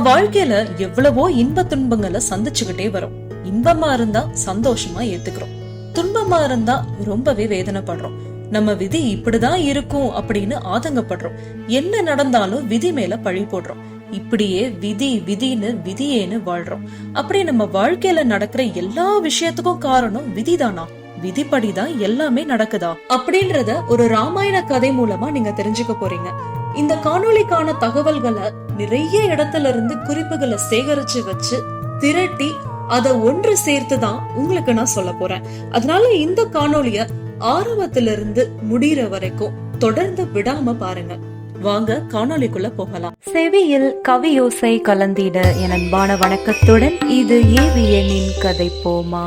வாழ்க்கையில எவ்வளவோ இன்ப துன்பங்களை சந்திச்சுக்கிட்டே வரும். இன்பமா இருந்தா சந்தோஷமா ஏத்துக்கிறோம். துன்பமா இருந்தா ரொம்பவே வேதனைப்படுறோம். நம்ம விதி இப்படிதான் இருக்கும் அப்படின்னு ஆதங்கப்படுறோம். என்ன நடந்தாலும் விதி மேல பழி போடுறோம். இப்படியே விதி விதின்னு விதியேன்னு வாழ்றோம். அப்படி நம்ம வாழ்க்கையில நடக்கிற எல்லா விஷயத்துக்கும் காரணம் விதிதானா? விதிப்படிதான் எல்லாமே நடக்குதா? அப்படின்றத ஒரு ராமாயண கதை மூலமா நீங்க தெரிஞ்சுக்க போறீங்க. இந்த காணொலிக்கான தகவல்களை நிறைய இடத்துல இருந்து குறிப்புகளை சேகரிச்சு வச்சு திரட்டி அதை ஒன்று சேர்த்து தான் உங்களுக்கு நான் சொல்ல போறேன். அதனால இந்த காணொளிய ஆரம்பத்திலிருந்து இருந்து வரைக்கும் தொடர்ந்து விடாம பாருங்க. வாங்க காணொளிக்குள்ள போகலாம். செவியில் கவியோசை கலந்திட என் அன்பான வணக்கத்துடன் இது ஏவியனின் கதை போமா.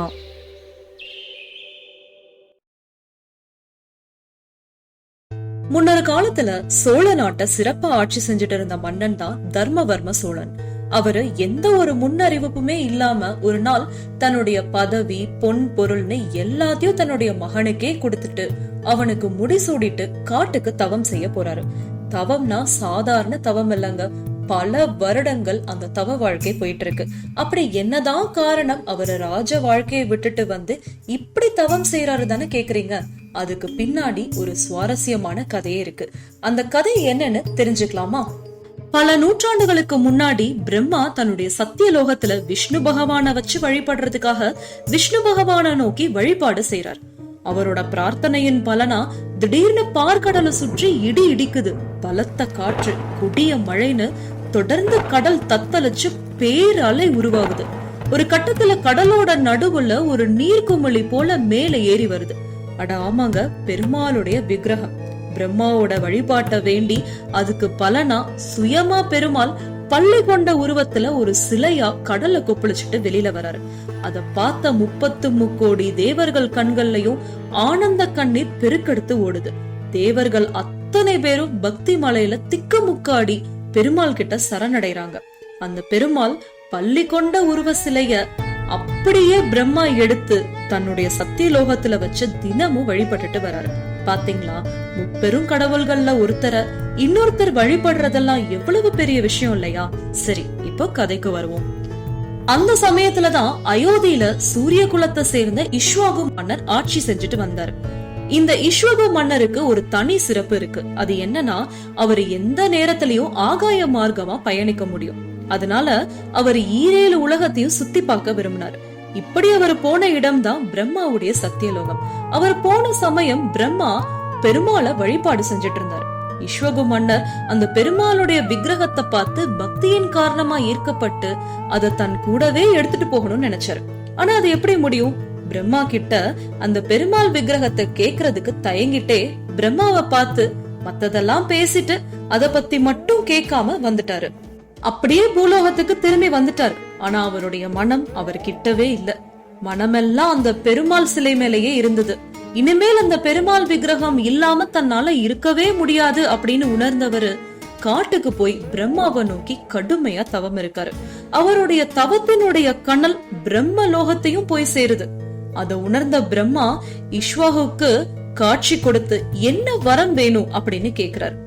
முன்னொரு காலத்துல சோழ நாட்டை சிறப்பா ஆட்சி செஞ்சுட்டு இருந்த மன்னன் தான் தர்மவர்ம சோழன். அவரு எந்த ஒரு முன்னறிவிப்புமே இல்லாம ஒரு நாள் தன்னுடைய பதவி பொன் பொருள்னு எல்லாத்தையும் தன்னுடைய மகனுக்கே கொடுத்துட்டு அவனுக்கு முடிசூடிட்டு காட்டுக்கு தவம் செய்ய போறாரு. தவம்னா சாதாரண தவம் இல்லைங்க. பல வருடங்கள் அந்த தவ வாழ்க்கை போயிட்டு இருக்கு அப்படி என்னதான் காரணம் அவர் ராஜ வாழ்க்கையை விட்டுட்டு வந்து இப்படி தவம் செய்யறாரு தானே கேக்குறீங்க? அதுக்கு பின்னாடி ஒரு சுவாரஸ்யமான கதையே இருக்கு. அந்த கதை என்னன்னு தெரிஞ்சுக்கலாமா? பல நூற்றாண்டுகளுக்கு முன்னாடி பிரம்மா தன்னுடைய சத்தியலோகத்துல விஷ்ணு பகவானை வச்சு வழிபடுறதுக்காக விஷ்ணு பகவானை நோக்கி வழிபாடு செய்யறார் அவரோட பிரார்த்தனையின் பலனா திடீர்னு பார்க்கடலை சுற்றி இடி இடிக்குது. பலத்த காற்று கொடிய மழைன்னு தொடர்ந்து கடல் தத்தளிச்சு பேரலை உருவாகுது. ஒரு கட்டத்துல கடலோட நடுவுல ஒரு நீர்க்குமிழி போல மேல ஏறி வருது. அட ஆமாங்க பெருமாளுடைய விக்கிரகம். பிரம்மாவோட வழிபாட்டை வேண்டி அதுக்கு பலனா சுயமா பெருமாள் பள்ளி கொண்ட உருவத்துல ஒரு சிலையா கடல்ல கொப்பளிச்சுட்டு வெளியில வராரு. அத பார்த்த முப்பத்து முக்கோடி தேவர்கள் கண்கள்லயும் ஆனந்த கண்ணீர் பெருக்கெடுத்து ஓடுது. தேவர்கள் அத்தனை பேரும் பக்தி மலையில திக்கு முக்காடி பெருமாள் கிட்ட சரணடைறாங்க. அந்த பெருமாள் பள்ளி கொண்ட உருவ சிலைய அப்படியே பிரம்மா எடுத்து தன்னுடைய சத்தியலோகத்துல வச்சு தினமும் வழிபட்டுட்டு வராரு. பாத்தீங்களா? முப்பெரும் கடவுள்கள்ல ஒருத்தரை இன்னொருத்தர் வழிபடுறதெல்லாம் எவ்வளவு பெரிய விஷயம் இல்லையா? சரி இப்போ கதைக்கு வருவோம். அந்த சமயத்துலதான் அயோத்தியில சூரிய குலத்தை சேர்ந்த இஷ்வாகு மன்னர் ஆட்சி செஞ்சுட்டு வந்தாரு. இந்த இஷ்வகு மன்னருக்கு ஒரு தனி சிறப்பு இருக்கு. அது என்னன்னா அவர் எந்த நேரத்திலயும் ஆகாய மார்க்கமா பயணிக்க முடியும். அதனால அவர் ஈரேழு உலகத்தையும் சுத்தி பார்க்க விரும்பினார். இப்படி அவர் போன இடம்தான் பிரம்மாவுடைய சத்தியலோகம். அவர் போன சமயம் பிரம்மா பெருமாளை வழிபாடு செஞ்சிட்டு இருந்தார் இஸ்வகு மன்னர் அந்த பெருமாளுடைய விக்கிரகத்தை பார்த்து பக்தியின் காரணமா ஈர்க்கப்பட்டு அதை தன் கூடவே எடுத்துட்டு போகணும்னு நினைச்சாரு. ஆனா அது எப்படி முடியும்? பிரம்மா கிட்ட அந்த பெருமாள் விக்கிரகத்தை கேக்குறதுக்கு தயங்கிட்டே பிரம்மாவை பார்த்து மத்ததெல்லாம் பேசிட்டு அத பத்தி மட்டும் கேட்காம வந்துட்டாரு. அப்படியே பூலோகத்துக்கு திரும்பி வந்துட்டாரு. ஆனா அவருடைய மனம் அவர் கிட்டவே இல்ல. மனமெல்லாம் அந்த பெருமாள் சிலை மேலேயே இருந்தது. இனிமேல் அந்த பெருமாள் விக்கிரகம் இல்லாம தன்னால இருக்கவே முடியாது அப்படின்னு உணர்ந்தவரு காட்டுக்கு போய் பிரம்மாவை நோக்கி கடுமையா தவம் இருக்காரு. அவருடைய தவத்தினுடைய கனல் பிரம்ம லோகத்தையும் போய் சேருது. அதை உணர்ந்த பிரம்மா இஷ்வாகுக்கு காட்சி கொடுத்து என்ன வரம் வேணும்? அப்படின்னு கேக்குறாரு.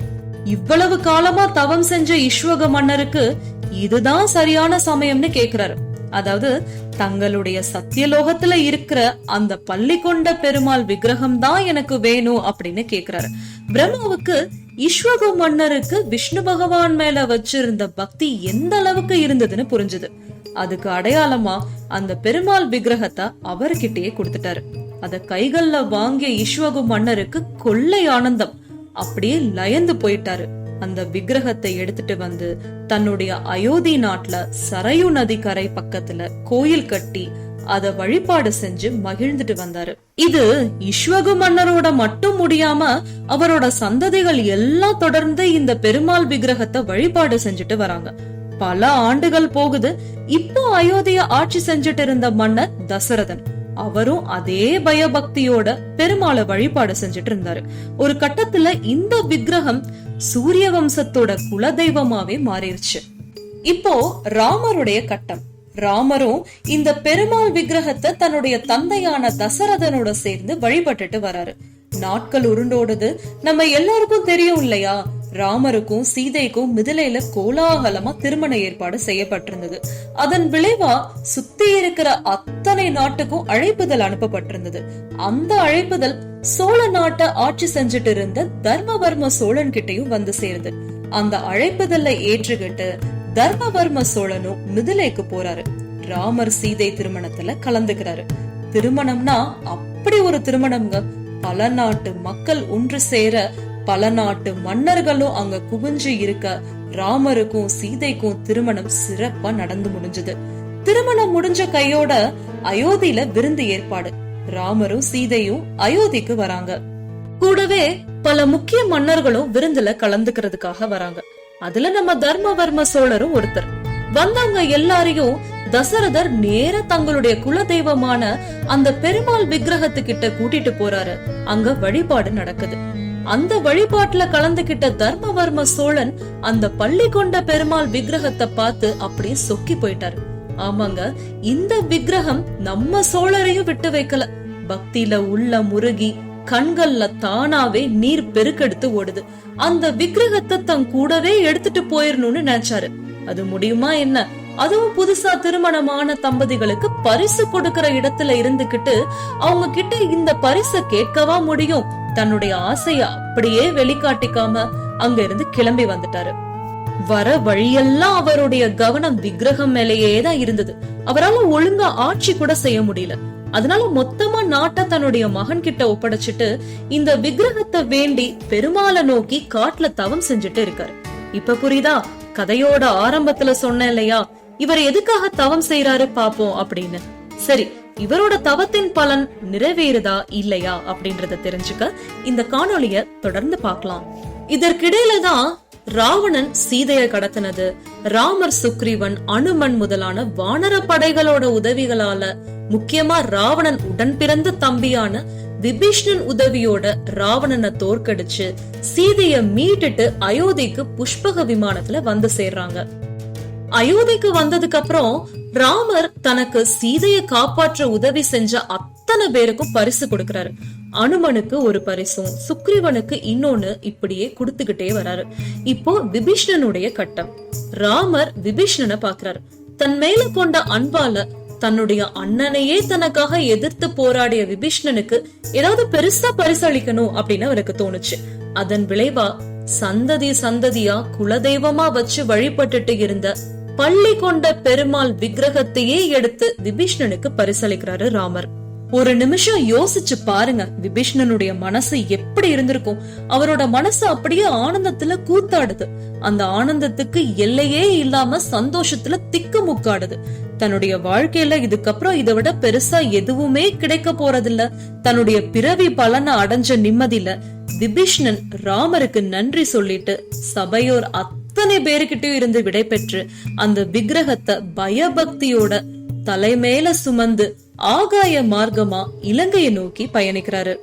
இவ்வளவு காலமா தவம் செஞ்ச இஸ்வக மன்னருக்கு இதுதான் சரியான சமயம்னு கேக்குறாரு. அதாவது தங்களுடைய சத்தியலோகத்துல இருக்கிற அந்த பள்ளி கொண்ட பெருமாள் விக்கிரகம் தான் எனக்கு வேணும் அப்படின்னு கேக்குறாரு. பிரம்மாவுக்கு இஸ்வக மன்னருக்கு விஷ்ணு பகவான் மேல வச்சிருந்த பக்தி எந்த அளவுக்கு இருந்ததுன்னு புரிஞ்சுது. அதுக்கு அடையாளமா அந்த பெருமாள் விக்கிரகத்தை அவர்கிட்டயே கொடுத்துட்டாரு. அத கைகள்ல வாங்கிய இஸ்வகு மன்னருக்கு கொள்ளை ஆனந்தம். அப்படியே லயந்து போயிட்டாரு. அந்த விக்கிரகத்தை எடுத்துட்டு வந்து தன்னுடைய அயோத்தி நாட்டுல சரையு நதி கரை பக்கத்துல கோயில் கட்டி அத வழிபாடு செஞ்சு மகிழ்ந்துட்டு வந்தாரு. இது இஷ்வகு மன்னரோட மட்டும் முடியாம அவரோட சந்ததிகள் எல்லாம் தொடர்ந்து இந்த பெருமாள் விக்கிரகத்தை வழிபாடு செஞ்சுட்டு வராங்க. பல ஆண்டுகள் போகுது. இப்போ அயோத்திய ஆட்சி செஞ்சுட்டு இருந்த மன்னர் தசரதன். அவரும் அதே பயபக்தியோட பெருமாளை வழிபாடு செஞ்சுட்டு இருந்தாரு. ஒரு கட்டத்துல இந்த விக்கிரகம் சூரிய வம்சத்தோட குலதெய்வமாவே மாறிடுச்சு இப்போ ராமருடைய கட்டம். ராமரும் இந்த பெருமாள் விக்கிரகத்தை தன்னுடைய தந்தையான தசரதனோட சேர்ந்து வழிபட்டுட்டு வராரு. நாட்கள் உருண்டோடுது. நம்ம எல்லாருக்கும் தெரியும் இல்லையா? ராமருக்கும் சீதைக்கும் மிதிலையில கோலாகலமா திருமண ஏற்பாடு செய்யப்பட்டிருந்தது. அதன் விளைவா சுத்தி இருக்கிற அத்தனை நாட்டுக்கும் அழைப்புதல் அனுப்பப்பட்டிருந்தது. அந்த அழைப்புதல் சோழ நாட்டை ஆட்சி செஞ்சுட்டு இருந்த தர்மவர்ம சோழன் கிட்டையும் வந்து சேருது அந்த அழைப்புதல்ல ஏற்றுக்கிட்டு தர்மவர்ம சோழனும் மிதிலைக்கு போறாரு. ராமர் சீதை திருமணத்துல கலந்துக்கிறாரு. திருமணம்னா அப்படி ஒரு திருமணம்ங்க. பல நாட்டு மக்கள் ஒன்று சேர பல நாட்டு மன்னர்களும் அங்க குவிஞ்சு இருக்க ராமருக்கும் சீதைக்கும் திருமணம் சிறப்பா நடந்து முடிஞ்சது. திருமணம் முடிஞ்ச கையோட அயோத்தியில விருந்து ஏற்பாடு. ராமரும் சீதையும் அயோத்திக்கு வராங்க. கூடவே பல முக்கிய மன்னர்களும் விருந்துல கலந்துக்கிறதுக்காக வராங்க. அதுல நம்ம தர்மவர்ம சோழரும் ஒருத்தர். வந்தவங்க எல்லாரையும் தசரதர் நேர தங்களுடைய குல தெய்வமான அந்த பெருமாள் விக்கிரகத்துக்கிட்ட கூட்டிட்டு போறாரு. அங்க வழிபாடு நடக்குது. அந்த வழிபாட்டுல கலந்துகிட்ட தர்மவர்ம சோழன் அந்த பள்ளி கொண்ட பெருமாள் விக்கிரகத்தை பார்த்து அப்படியே சொக்கி போயிட்டாரு. ஆமாங்க இந்த விக்கிரகம் நம்ம சோழரையும் விட்டு வைக்கல. பக்தியில உள்ள முருகி கண்கள்ல தானாவே நீர் பெருக்கெடுத்து ஓடுது. அந்த விக்கிரகத்தை தன் கூடவே எடுத்துட்டு போயிடணும்னு நினைச்சாரு. அது முடியுமா என்ன? அதுவும் புதுசா திருமணமான தம்பதிகளுக்கு பரிசு கொடுக்கிற இடத்துல இருந்துகிட்டு அவங்க கிட்ட இந்த பரிசை கேட்கவா முடியும்? தன்னுடைய ஆசைய அப்படியே வெளிக்காட்டிக்காம அங்க இருந்து கிளம்பி வந்துட்டாரு. வர வழியெல்லாம் அவருடைய கவனம் விக்கிரகம் மேலேயே தான் இருந்தது. அவரால ஒழுங்கா ஆட்சி கூட செய்ய முடியல. அதனால மொத்தமா நாட்டை தன்னுடைய மகன் கிட்ட ஒப்படைச்சிட்டு இந்த விக்கிரகத்தை வேண்டி பெருமாளை நோக்கி காட்டுல தவம் செஞ்சுட்டு இருக்காரு. இப்ப புரியுதா? கதையோட ஆரம்பத்துல சொன்னேன் இல்லையா? இவர் எதுக்காக தவம் செய்யறாரு பாப்போம் அப்படின்னு. சரி இவரோட தவத்தின் பலன் நிறைவேறுதா இல்லையா அப்படின்றத தெரிஞ்சுக்க இந்த காணொளிய தொடர்ந்து பார்க்கலாம். இதற்கிடையில தான் ராவணன் சீதைய கடத்தினது. ராமர் சுக்ரீவன் அனுமன் முதலான வானர படைகளோட உதவிகளால முக்கியமா ராவணன் உடன் பிறந்த தம்பியான விபீஷ்ணன் உதவியோட ராவணனை தோற்கடிச்சு சீதைய மீட்டுட்டு அயோத்திக்கு புஷ்பக விமானத்துல வந்து சேர்றாங்க. அயோத்திக்கு வந்ததுக்கு அப்புறம் ராமர் தனக்கு சீதையை காப்பாற்ற உதவி செஞ்ச அத்தனை பேருக்கும் பரிசு கொடுக்கிறாரு. அனுமனுக்கு ஒரு பரிசும் சுக்ரீவனுக்கு இன்னொன்னு இப்படியே கொடுத்துக்கிட்டே வராரு. இப்போ விபீஷ்ணனுடைய கட்டம். ராமர் விபீஷ்ணனை பாக்குறாரு தன் மேல கொண்ட அன்பால தன்னுடைய அண்ணனையே தனக்காக எதிர்த்து போராடிய விபீஷ்ணனுக்கு ஏதாவது பெருசா பரிசளிக்கணும் அப்படின்னு அவருக்கு தோணுச்சு. அதன் விளைவா சந்ததி சந்ததியா குலதெய்வமா வச்சு வழிபட்டுட்டு இருந்த பள்ளி கொண்ட பெருமாள் விக்கிரகத்தையே எடுத்து விபீஷ்ணனுக்கு பரிசளிக்கிறாரு ராமர். ஒரு நிமிஷம் யோசிச்சு பாருங்க. விபீஷ்ணனுடைய மனசு எப்படி இருந்திருக்கும்? அவரோட மனசு அப்படியே ஆனந்தத்துல கூத்தாடுது. அந்த ஆனந்தத்துக்கு எல்லையே இல்லாம சந்தோஷத்துல திக்கு முக்காடுது தன்னுடைய வாழ்க்கையில இதுக்கப்புறம் இதை விட பெருசா எதுவுமே கிடைக்க போறதில்ல. தன்னுடைய பிறவி பலனை அடைஞ்ச நிம்மதியில விபீஷ்ணன் ராமருக்கு நன்றி சொல்லிட்டு சபையோர் அத்தனை பேருக்கிட்டயும் இருந்து விடை பெற்று அந்த விக்கிரகத்தை பயபக்தியோட தலைமேல சுமந்து ஆகாய மார்க்கமா இலங்கையை நோக்கி பயணிக்கிறாரு.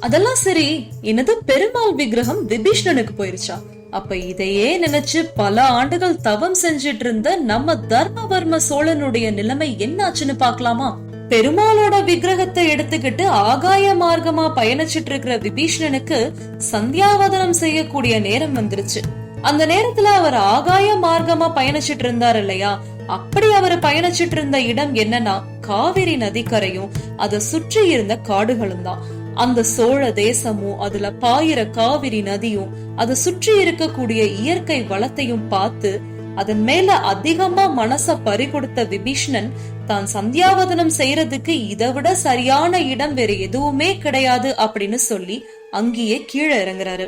அதெல்லாம் சரி என்னது பெருமாள் விக்கிரகம் விபீஷ்ணனுக்கு போயிருச்சா? அப்ப இதையே நினைச்சு பல ஆண்டுகள் தவம் செஞ்சிட்டு இருந்த நம்ம தர்மவர்ம சோழனுடைய நிலைமை என்னாச்சுன்னு பாக்கலாமா பெருமாளோட விக்கிரகத்தை எடுத்துக்கிட்டு ஆகாய மார்க்கமா பயணிச்சிட்டு இருக்கிற விபீஷ்ணனுக்கு சந்தியாவதனம் செய்யக்கூடிய நேரம் வந்துருச்சு. அந்த நேரத்துல அவர் ஆகாய மார்க்கமா பயணிச்சிட்டு இருந்தார் இல்லையா? அப்படி அவர் பயணிச்சிட்டு இருந்த இடம் என்னன்னா காவிரி நதிக்கரையும் அதை சுற்றி இருந்த காடுகளும் தான். அந்த சோழ தேசமும் அதுல பாயிர காவிரி நதியும் அதை சுற்றி இருக்கக்கூடிய இயற்கை வளத்தையும் பார்த்து அதன் மேல அதிகமா மனச பறிகொடுத்த விபீஷ்ணன் தான் சந்தியாவதனம் செய்யறதுக்கு இதை விட சரியான இடம் வேற எதுவுமே கிடையாது அப்படின்னு சொல்லி அங்கேயே கீழே இறங்குறாரு.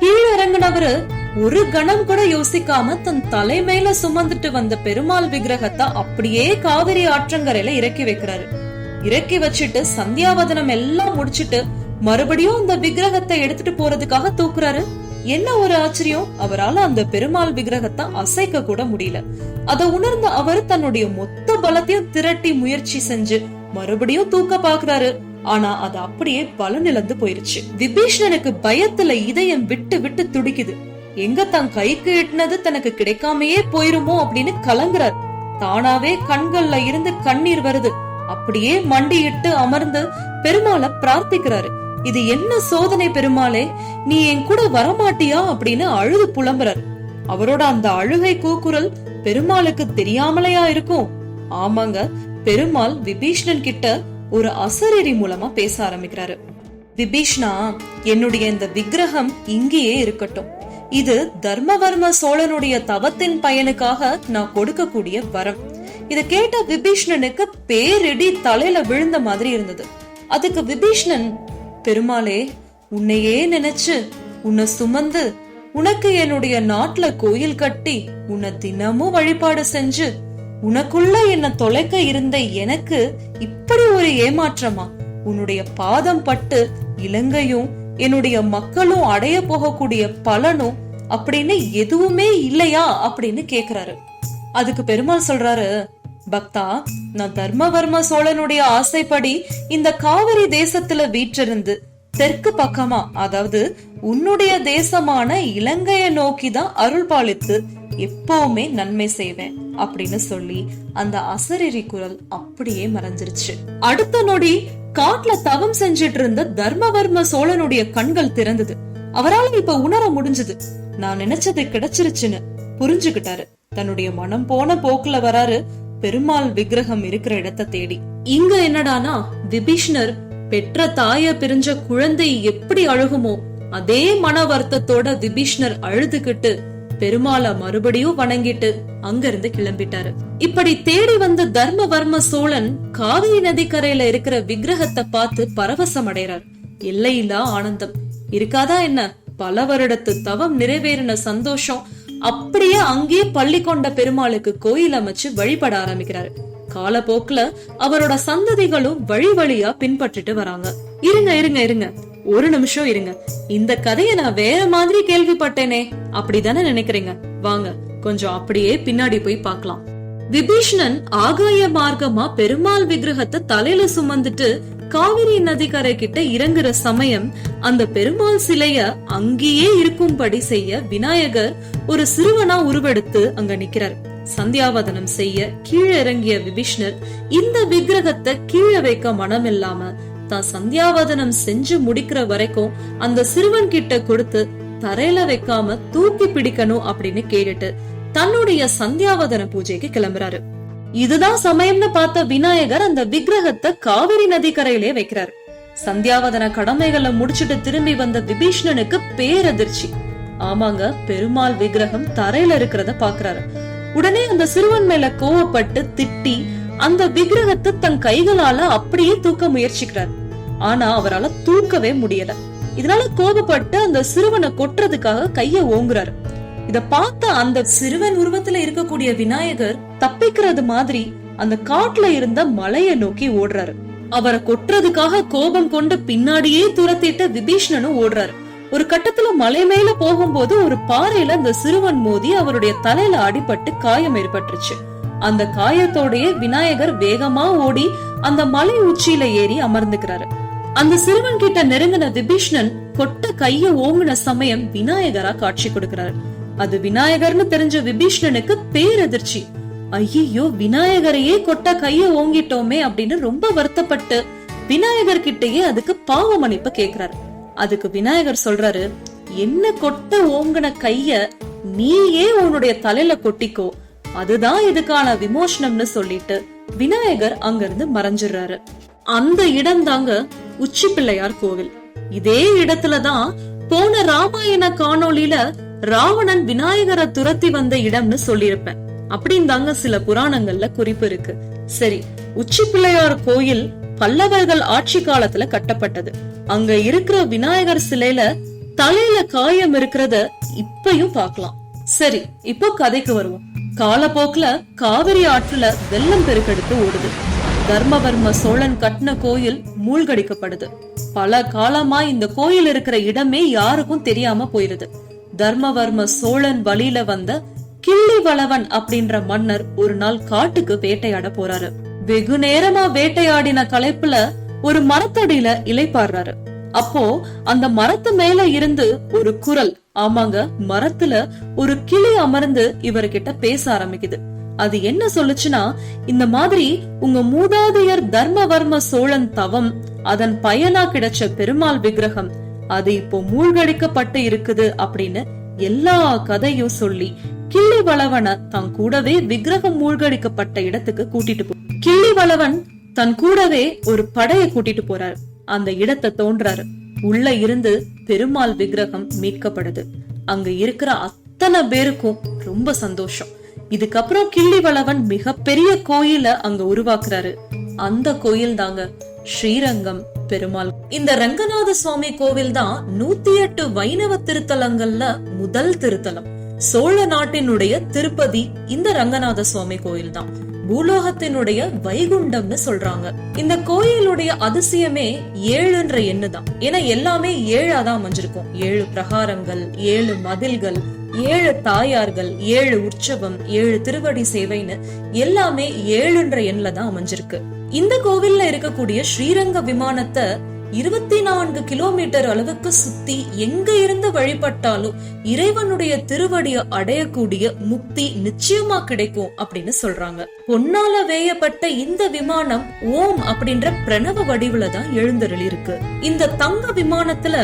கீழிறங்கினவரு இறங்குனவரு ஒரு கணம் கூட யோசிக்காம தன் தலைமையில சுமந்துட்டு வந்த பெருமாள் விக்கிரகத்தை அப்படியே காவிரி ஆற்றங்கரையில இறக்கி வைக்கிறாரு. இறக்கி வச்சுட்டு சந்தியாவதனம் எல்லாம் முடிச்சிட்டு மறுபடியும் அந்த விக்கிரகத்தை எடுத்துட்டு போறதுக்காக தூக்குறாரு. என்ன ஒரு ஆச்சரியம்? அவரால அந்த பெருமாள் விக்கிரகத்தை அசைக்க கூட முடியல. அத உணர்ந்த அவர் தன்னுடைய மொத்த பலத்தையும் திரட்டி முயற்சி செஞ்சு மறுபடியும் தூக்க பாக்குறாரு ஆனா அது அப்படியே பலனிழந்து போயிருச்சு. விபீஷ்ணனுக்கு பயத்துல இதயம் விட்டு விட்டு துடிக்குது. எங்க தன் கைக்கு எட்டினது தனக்கு கிடைக்காமையே போயிருமோ அப்படின்னு கலங்குறார். தானாவே கண்கள்ல இருந்து கண்ணீர் வருது. அப்படியே மண்டியிட்டு அமர்ந்து பெருமாளை பிரார்த்திக்கிறாரு. இது என்ன சோதனை பெருமாளே? நீ என் கூட வரமாட்டியா? அப்படின்னு அழுது புலம்புறார். அவரோட அந்த அழுகை கூக்குரல் பெருமாளுக்கு தெரியாமலையா இருக்கும்? ஆமாங்க பெருமாள் விபீஷ்ணன் கிட்ட ஒரு அசரீரி மூலமா பேச ஆரம்பிக்கிறாரு. விபீஷ்ணா என்னுடைய இந்த விக்கிரகம் இங்கேயே இருக்கட்டும். இது தர்மவர்ம சோழனுடைய தவத்தின் பயனுக்காக நான் கொடுக்கக்கூடிய வரம். இதை கேட்ட விபீஷ்ணனுக்கு பேரிடி தலையில விழுந்த மாதிரி இருந்தது. அதுக்கு விபீஷ்ணன் பெருமாளே உன்னையே நினைச்சு உன்னை சுமந்து உனக்கு என்னுடைய நாட்டுல கோயில் கட்டி உன்னை தினமும் வழிபாடு செஞ்சு உனக்குள்ள என்ன தொலைக்க இருந்த எனக்கு இப்படி ஒரு ஏமாற்றமா? உன்னுடைய பாதம் பட்டு இலங்கையும் என்னுடைய மக்களும் அடைய போகக்கூடிய பலனும் அப்படின்னு எதுவுமே இல்லையா? அப்படின்னு கேக்குறாரு. அதுக்கு பெருமாள் சொல்றாரு பக்தா நான் தர்மவர்ம சோழனுடைய ஆசைப்படி இந்த காவிரி தேசத்துல வீற்றிருந்து தெற்கு பக்கமா அதாவது உன்னுடைய தேசமான இலங்கைய நோக்கிதான் அருள் பாலித்து எப்பவுமே நன்மை செய்வேன் அப்படின்னு சொல்லி அந்த அசரீரி குரல் அப்படியே மறைஞ்சிருச்சு. அடுத்த நொடி காட்டுல தவம் செஞ்சிட்டு இருந்த தர்மவர்ம சோழனுடைய கண்கள் திறந்தது. அவரால இப்ப உணர முடிஞ்சது. நான் நினைச்சது கிடைச்சிருச்சுன்னு புரிஞ்சுகிட்டாரு. தன்னுடைய மனம் போன போக்குல வராரு பெருமாள் விக்கிரகம் இருக்கிற இடத்தை தேடி. இங்க என்னடானா விபீஷ்ணர் பெற்ற தாய பிரிஞ்ச குழந்தை எப்படி அழுகுமோ அதே மன வருத்தத்தோட விபீஷ்ணர் அழுதுகிட்டு பெருமாளை மறுபடியும் வணங்கிட்டு அங்கிருந்து கிளம்பிட்டாரு. இப்படி தேடி வந்த தர்மவர்ம சோழன் காவிரி நதிக்கரையில இருக்கிற விக்கிரகத்தை பார்த்து பரவசம் அடைறார். எல்லையிலா ஆனந்தம். இருக்காதா என்ன? பல வருடத்து தவம் நிறைவேறின சந்தோஷம். அப்படியே அங்கேயே பள்ளி கொண்ட பெருமாளுக்கு கோயில் அமைச்சு வழிபட ஆரம்பிக்கிறாரு. காலப்போக்குல அவரோட சந்ததிகளும் வழி வழியா பின்பற்றிட்டு வராங்க. இருங்க இருங்க இருங்க. ஒரு நிமிஷம் இருங்க. இந்த கதையை நான் வேற மாதிரி கேள்விப்பட்டேனே. அப்படிதானே நினைக்கிறீங்க? வாங்க கொஞ்சம் அப்படியே பின்னாடி போய் பார்க்கலாம். விபீஷ்ணன் ஆகாய மார்க்கமா பெருமாள் விக்கிரகத்தை தலையில சுமந்துட்டு காவிரி நதிக்கரை கிட்ட இறங்குற சமயம் அந்த பெருமாள் சிலைய அங்கேயே இருக்கும்படி செய்ய விநாயகர் ஒரு சிறுவனா உருவெடுத்து அங்க நிக்கிறார். சந்தியாவதனம் செய்ய கீழே இறங்கிய விபீஷ்ணர் இந்த விக்கிரகத்தை கீழே வைக்க மனம் இல்லாம தான் சந்தியாவதனம் செஞ்சு முடிக்கிற வரைக்கும் அந்த சிறுவன் கிட்ட கொடுத்து தரையில வைக்காம தூக்கி பிடிக்கணும் அப்படின்னு கேட்டுட்டு தன்னுடைய சந்தியாவதன பூஜைக்கு கிளம்புறாரு. இதுதான் சமயம்னு பார்த்த விநாயகர் அந்த விக்கிரகத்தை காவிரி நதிக்கரையிலே வைக்கிறாரு. சந்தியாவதன கடமைகளை முடிச்சிட்டு திரும்பி வந்த விபீஷ்ணனுக்கு பேரதிர்ச்சி. ஆமாங்க பெருமாள் விக்கிரகம் தரையில இருக்கிறத பாக்குறாரு உடனே அந்த சிறுவன் மேல கோவப்பட்டு திட்டி அந்த விக்கிரகத்தை தன் கைகளால அப்படியே தூக்க முயற்சிக்கிறார். ஆனா அவரால தூக்கவே முடியல. இதனால கோபப்பட்டு அந்த சிறுவனை கொட்டுறதுக்காக கைய ஓங்குறாரு. இத பார்த்த அந்த சிறுவன் உருவத்துல இருக்கக்கூடிய விநாயகர் தப்பிக்கிறது மாதிரி அந்த காட்டுல இருந்த மலைய நோக்கி ஓடுறாரு. அவரை கொட்டுறதுக்காக கோபம் கொண்டு பின்னாடியே துரத்திட்டு விபீஷ்ணனும் ஓடுறாரு. ஒரு கட்டத்துல மலை மேல போகும்போது ஒரு பாறையில அந்த சிறுவன் மோதி அவருடைய தலையில அடிபட்டு காயம் ஏற்பட்டுருச்சு. அந்த காயத்தோடய விநாயகர் வேகமா ஓடி அந்த மலை உச்சியில ஏறி அமர்ந்துக்கிறாரு. அந்த சிறுவன் கிட்ட நெருங்கின விபீஷ்ணன் கொட்ட கைய ஓங்குன சமயம் விநாயகரா காட்சி கொடுக்கிறாரு. அது விநாயகர்னு தெரிஞ்ச விபீஷ்ணனுக்கு பேரதிர்ச்சி. ஐயோ விநாயகரையே கொட்ட கைய ஓங்கிட்டோமே அப்படின்னு ரொம்ப வருத்தப்பட்டு விநாயகர் கிட்டயே அதுக்கு பாவ மன்னிப்பு கேக்குறாரு. அதுக்கு விநாயகர் சொல்றாரு என்ன கொட்ட ஓங்குன கைய நீயே உன்னுடைய தலையில கொட்டிக்கோ. அதுதான் இதுக்கான விமோசனம்னு சொல்லிட்டு விநாயகர் அங்கிருந்து மறைஞ்சிடுறாரு. அந்த இடம் தாங்க உச்சி பிள்ளையார் கோவில். இதே இடத்துலதான் போன ராமாயண காணொளியில ராவணன் விநாயகரை துரத்தி வந்த இடம்னு சொல்லியிருப்பேன். அப்படின்னு தாங்க சில புராணங்கள்ல குறிப்பு இருக்கு. சரி உச்சி பிள்ளையார் கோயில் பல்லவர்கள் ஆட்சி காலத்துல கட்டப்பட்டது. அங்க இருக்கிற விநாயகர் சிலையில தலையில காயம் இருக்கிறத இப்பயும் பார்க்கலாம். சரி இப்போ கதைக்கு வருவோம். காலப்போக்குல காவிரி ஆற்றுல வெள்ளம் பெருக்கெடுத்து ஓடுது. தர்மவர்ம சோழன் கட்டின கோயில் மூழ்கடிக்கப்படுது. பல காலமா இந்த கோயில் இருக்கிற இடமே யாருக்கும் தெரியாம போயிருது. தர்மவர்ம சோழன் வழியில வந்த கிள்ளி வளவன் அப்படின்ற மன்னர் ஒரு நாள் காட்டுக்கு வேட்டையாட போறாரு. வெகு நேரமா வேட்டையாடின களைப்புல ஒரு மரத்தடியில இலைப்பாடுறாரு அப்போ அந்த மரத்து மேல இருந்து ஒரு குரல் ஆமாங்க மரத்துல ஒரு கிளி அமர்ந்து இவர்கிட்ட பேச ஆரம்பிக்குது. அது என்ன சொல்லுச்சுன்னா இந்த மாதிரி உங்க மூதாதையர் தர்மவர்ம சோழன் தவம் அதன் பயனா கிடைச்ச பெருமாள் விக்கிரகம் அது இப்போ மூழ்கடிக்கப்பட்டு இருக்குது அப்படின்னு எல்லா கதையும் சொல்லி கிள்ளி வளவன தன் கூடவே விக்கிரகம் மூழ்கடிக்கப்பட்ட இடத்துக்கு கூட்டிட்டு போ கிள்ளி வளவன் தன் கூடவே ஒரு படையை கூட்டிட்டு போறாரு. அந்த இடத்தை தோன்றாரு. உள்ள இருந்து பெருமாள் விக்கிரகம் மீட்கப்படுது. அங்க இருக்கிற அத்தனை பேருக்கும் ரொம்ப சந்தோஷம். இதுக்கப்புறம் கிள்ளி வளவன் மிகப்பெரிய கோயில அங்க உருவாக்குறாரு. அந்த கோயில் தாங்க ஸ்ரீரங்கம் பெருமாள். இந்த ரங்கநாத சுவாமி கோவில் தான் நூத்தி எட்டு வைணவ திருத்தலங்கள்ல முதல் திருத்தலம். சோழ நாட்டினுடைய திருப்பதி இந்த ரங்கநாத சுவாமி கோயில் தான் பூலோகத்தினுடைய வைகுண்டம்னு சொல்றாங்க. இந்த கோயிலுடைய அதிசயமே ஏழுன்ற எண்ணு தான் ஏன்னா எல்லாமே ஏழா தான் அமைஞ்சிருக்கும். ஏழு பிரகாரங்கள் ஏழு மதில்கள் ஏழு தாயார்கள் ஏழு உற்சவம் ஏழு திருவடி சேவைன்னு எல்லாமே ஏழுன்ற எண்ணில தான் அமைஞ்சிருக்கு. இந்த கோவில்ல இருக்கக்கூடிய ஸ்ரீரங்க விமானத்தை இருபத்தி நான்கு கிலோமீட்டர் அளவுக்கு சுத்தி எங்க இருந்து வழிபட்டாலும் இறைவனுடைய திருவடிய அடையக்கூடிய முக்தி நிச்சயமா கிடைக்கும் அப்படின்னு சொல்றாங்க. பொன்னால வேயப்பட்ட இந்த விமானம் ஓம் அப்படின்ற பிரணவ வடிவுல தான் எழுந்தருளி இருக்கு இந்த தங்க விமானத்துல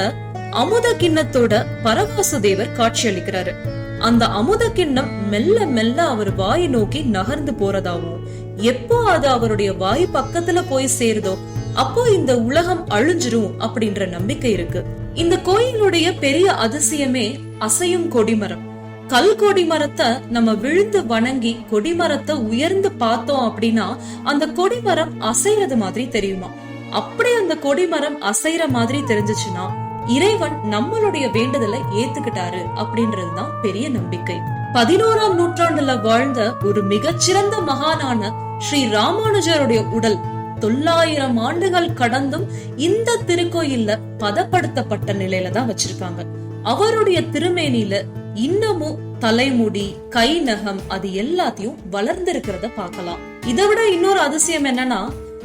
அமுத கிண்ணத்தோட பரவாசுதேவர் காட்சியளிக்கிறாரு அந்த அமுத கிண்ணம் மெல்ல மெல்ல அவர் வாயை நோக்கி நகர்ந்து போறதாவும் எப்போ அது அவருடைய வாய் பக்கத்துல போய் சேருதோ அப்போ இந்த உலகம் அழிஞ்சிரும் அப்படின்ற நம்பிக்கை இருக்கு. இந்த கோயிலுடைய பெரிய அதிசயமே அசையும் கொடிமரம். கல் கொடிமரத்தை நம்ம விழுந்து வணங்கி கொடிமரத்தை உயர்ந்து பார்த்தோம் அப்படின்னா அந்த கொடிமரம் அசைறது மாதிரி தெரியுமா? அப்படி அந்த கொடிமரம் அசைற மாதிரி தெரிஞ்சுச்சுன்னா இறைவன் நம்மளுடைய வேண்டுதலை ஏத்துக்கிட்டாரு அப்படின்றதுதான் பெரிய நம்பிக்கை. பதினோராம் நூற்றாண்டுல வாழ்ந்த ஒரு மிகச்சிறந்த மகானான ஸ்ரீ ராமானுஜருடைய உடல் தொள்ளாயிரம் ஆண்டுகள் கடந்தும் இந்த திருக்கோயில்ல பதப்படுத்தப்பட்ட நிலையில தான் வச்சிருக்காங்க. அவருடைய திருமேனில இன்னமும் தலைமுடி கை நகம் அது எல்லாத்தையும் வளர்ந்திருக்கிறத பார்க்கலாம். இதை விட இன்னொரு அதிசயம் என்னன்னா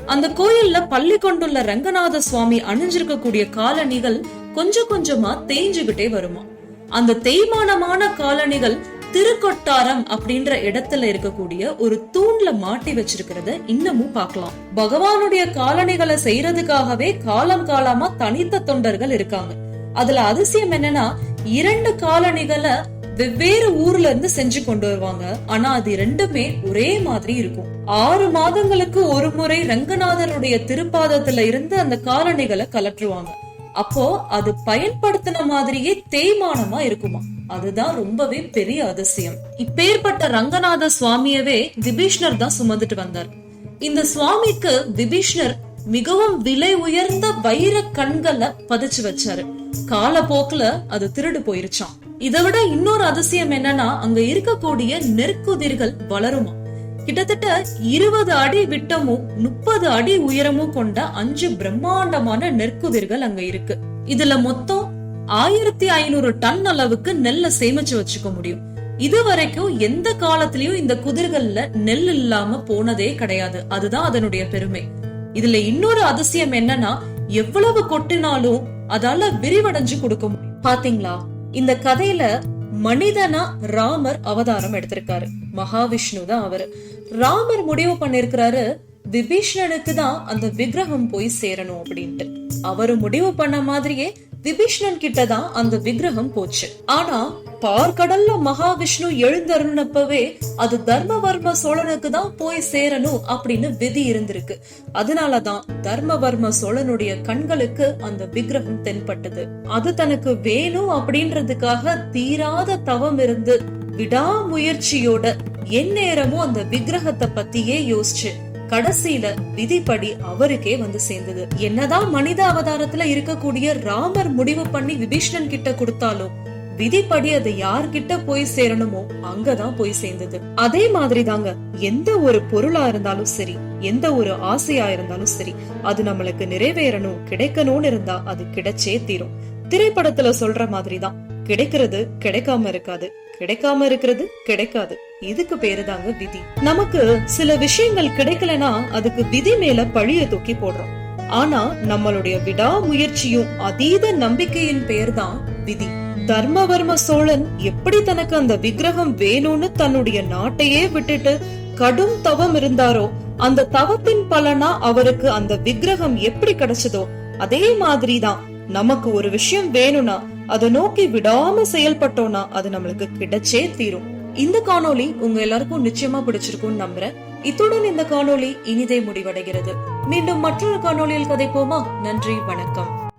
அந்த கோயில்ல பள்ளி கொண்டுள்ள ரங்கநாத சுவாமி அணிஞ்சிருக்கக்கூடிய காலணிகள் கொஞ்சம் கொஞ்சமா தேஞ்சுகிட்டே வருமா. அந்த தேய்மானமான காலணிகள் திருக்கொட்டாரம் அப்படின்ற இடத்துல இருக்கக்கூடிய ஒரு தூண்ல மாட்டி வச்சிருக்கிறத இன்னமும் பார்க்கலாம். பகவானுடைய காலணிகளை செய்யறதுக்காகவே காலம் காலமா தனித்த தொண்டர்கள் இருக்காங்க. அதுல அதிசயம் என்னன்னா இரண்டு காலணிகளை வெவ்வேறு ஊர்ல இருந்து செஞ்சு கொண்டு வருவாங்க. ஆனா அது ரெண்டுமே ஒரே மாதிரி இருக்கும். ஆறு மாதங்களுக்கு ஒரு முறை ரங்கநாதனுடைய திருப்பாதத்துல இருந்து அந்த காலணிகளை கலற்றுவாங்க. அப்போ அது பயன்படுத்தின மாதிரியே தேய்மானமா இருக்குமா? அதுதான் ரொம்பவே பெரிய அதிசயம். இப்பேற்பட்ட ரங்கநாத சுவாமியவே விபீஷ்ணர் தான் சுமந்துட்டு வந்தார். இந்த சுவாமிக்கு விபீஷ்ணர் மிகவும் விலை உயர்ந்த வைர கண்களை பதிச்சு வச்சாரு. காலப்போக்குல அது திருடு போயிருச்சான் இதை விட இன்னொரு அதிசயம் என்னன்னா அங்க இருக்கக்கூடிய நெற்குதிர்கள் வளருமா? கிட்டத்தட்ட இருபது அடி விட்டமும் முப்பது அடி உயரமும் கொண்ட அஞ்சு பிரம்மாண்டமான நெற்குதிர்கள் அங்க இருக்கு. இதுல மொத்தம் ஆயிரத்தி ஐநூறு டன் அளவுக்கு நெல்லை சேமிச்சு வச்சுக்க முடியும். இது வரைக்கும் எந்த காலத்திலயும் இந்த குதிர்கள்ல நெல் இல்லாம போனதே கிடையாது. அதுதான் அதனுடைய பெருமை. இதுல இன்னொரு அதிசயம் என்னன்னா எவ்வளவு கொட்டினாலும் அதால விரிவடைஞ்சு கொடுக்க முடியும். பாத்தீங்களா? இந்த கதையில மனிதனா ராமர் அவதாரம் எடுத்திருக்காரு. மகாவிஷ்ணு தான் அவரு. ராமர் முடிவு பண்ணிருக்கிறாரு விபீஷ்ணனுக்கு தான் அந்த விக்கிரகம் போய் சேரணும் அப்படின்ட்டு. அவரு முடிவு பண்ண மாதிரியே விபீஷ்ணன் கிட்ட தான் அந்த விக்கிரகம் போச்சு. ஆனா பார்க்கடல்ல மகாவிஷ்ணு எழுந்தருளப்பவே அது தர்மவர்ம சோழனுக்கு தான் போய் சேரணும் அப்படின்னு விதி இருந்திருக்கு. அதனாலதான் தர்மவர்ம சோழனுடைய கண்களுக்கு அந்த விக்கிரகம் தென்பட்டது. அது தனக்கு வேணும் அப்படின்றதுக்காக தீராத தவம் இருந்து விடாமுயற்சியோட எந்நேரமும் அந்த விக்கிரகத்தை பத்தியே யோசிச்சு. கடைசியில விதிப்படி அவருக்கே வந்து சேர்ந்தது. என்னதான் மனித அவதாரத்துல இருக்கக்கூடிய ராமர் முடிவு பண்ணி விபீஷ்ணன் கிட்ட கொடுத்தாலும் விதிப்படி அது யார்கிட்ட போய் சேரணுமோ அங்கதான் போய் சேர்ந்தது. அதே மாதிரி தாங்க எந்த ஒரு பொருளா இருந்தாலும் சரி எந்த ஒரு ஆசையா இருந்தாலும் சரி அது நம்மளுக்கு நிறைவேறணும் கிடைக்கணும்னு இருந்தா அது கிடைச்சே தீரும். திரைப்படத்துல சொல்ற மாதிரிதான் கிடைக்கிறது கிடைக்காம இருக்காது. கிடைக்காம இருக்கிறது கிடைக்காது. இதுக்கு பேரு தாங்க விதி. நமக்கு சில விஷயங்கள் கிடைக்கலனா அதுக்கு விதி மேல பழிய தூக்கி போடுறோம். ஆனா நம்மளுடைய விடாமுயற்சியும் அதீத நம்பிக்கையின் பேர் தான் விதி. தர்மவர்ம சோழன் எப்படி தனக்கு அந்த விக்கிரகம் வேணும்னு தன்னுடைய நாட்டையே விட்டுட்டு கடும் தவம் இருந்தாரோ அந்த தவத்தின் பலனா அவருக்கு அந்த விக்கிரகம் எப்படி கிடைச்சதோ அதே மாதிரிதான் நமக்கு ஒரு விஷயம் வேணும்னா அதை நோக்கி விடாம செயல்பட்டோம்னா அது நம்மளுக்கு கிடைச்சே தீரும். இந்த காணொளி உங்க எல்லாருக்கும் நிச்சயமா பிடிச்சிருக்கும்னு நம்புறேன். இத்துடன் இந்த காணொளி இனிதே முடிவடைகிறது. மீண்டும் மற்றொரு காணொளியில் கதைப்போமா நன்றி வணக்கம்.